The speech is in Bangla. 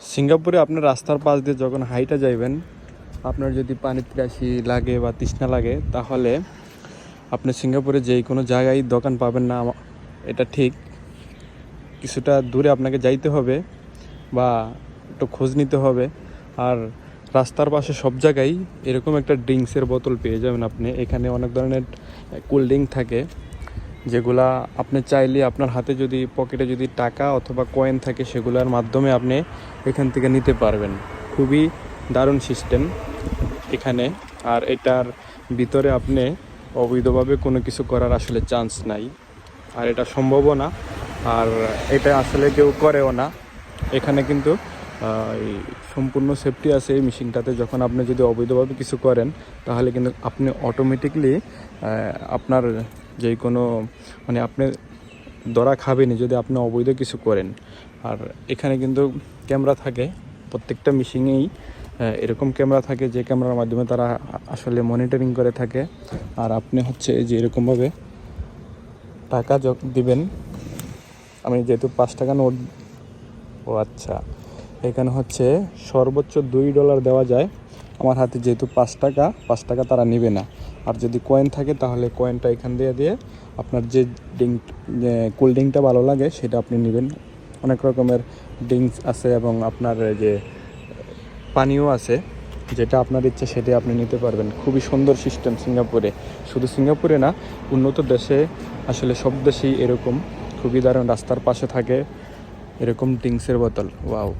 সিঙ্গাপুরে আপনার রাস্তার পাশ দিয়ে যখন হাইটা যাইবেন, আপনার যদি পানি ত্রাসি লাগে বা তৃষ্ণা লাগে, তাহলে আপনি সিঙ্গাপুরে যেই কোনো জায়গায় দোকান পাবেন না এটা ঠিক। কিছুটা দূরে আপনাকে যাইতে হবে বা একটু খোঁজ নিতে হবে। আর রাস্তার পাশে সব জায়গায় এরকম একটা ড্রিঙ্কসের বোতল পেয়ে যাবেন আপনি। এখানে অনেক ধরনের কোল্ড ড্রিঙ্ক থাকে। যেগুলা আপনি চাইলে আপনার হাতে যদি পকেটে যদি টাকা অথবা কয়েন থাকে সেগুলোর মাধ্যমে আপনি এখান থেকে নিতে পারবেন। খুবই দারুণ সিস্টেম এখানে। আর এটার ভিতরে আপনি অবৈধভাবে কোনো কিছু করার আসলে চান্স নাই। আর এটা সম্ভবও না। আর এটা আসলে কেউ করেও না। এখানে কিন্তু সম্পূর্ণ সেফটি আছে এই মেশিনটাতে যখন আপনি যদি অবৈধভাবে কিছু করেন, তাহলে কিন্তু আপনি অটোমেটিকলি আপনার যে কোনো মানে আপনি ধরা খাবেনি যদি আপনি অবৈধ কিছু করেন। আর এখানে কিন্তু ক্যামেরা থাকে, প্রত্যেকটা মেশিনেই এরকম ক্যামেরা থাকে যে ক্যামেরার মাধ্যমে তারা আসলে মনিটরিং করে থাকে। আর আপনি হচ্ছে যে এরকমভাবে টাকা দিবেন, আমি যেহেতু পাঁচ টাকা নোট, ও আচ্ছা এখানে হচ্ছে সর্বোচ্চ দুই ডলার দেওয়া যায়। আমার হাতে যেহেতু পাঁচ টাকা পাঁচ টাকা তারা নেবে না। আর যদি কয়েন থাকে তাহলে কয়েনটা এখান দিয়ে দিয়ে আপনার যে ড্রিঙ্ক কোল্ড ড্রিঙ্কটা ভালো লাগে সেটা আপনি নেবেন। অনেক রকমের ড্রিঙ্কস আছে এবং আপনার যে পানীয় আছে, যেটা আপনার ইচ্ছে সেটাই আপনি নিতে পারবেন। খুবই সুন্দর সিস্টেম সিঙ্গাপুরে। শুধু সিঙ্গাপুরে না, উন্নত দেশে আসলে সব দেশেই এরকম। খুবই দারুণ, রাস্তার পাশে থাকে এরকম ড্রিঙ্কসের বোতল। ওয়াও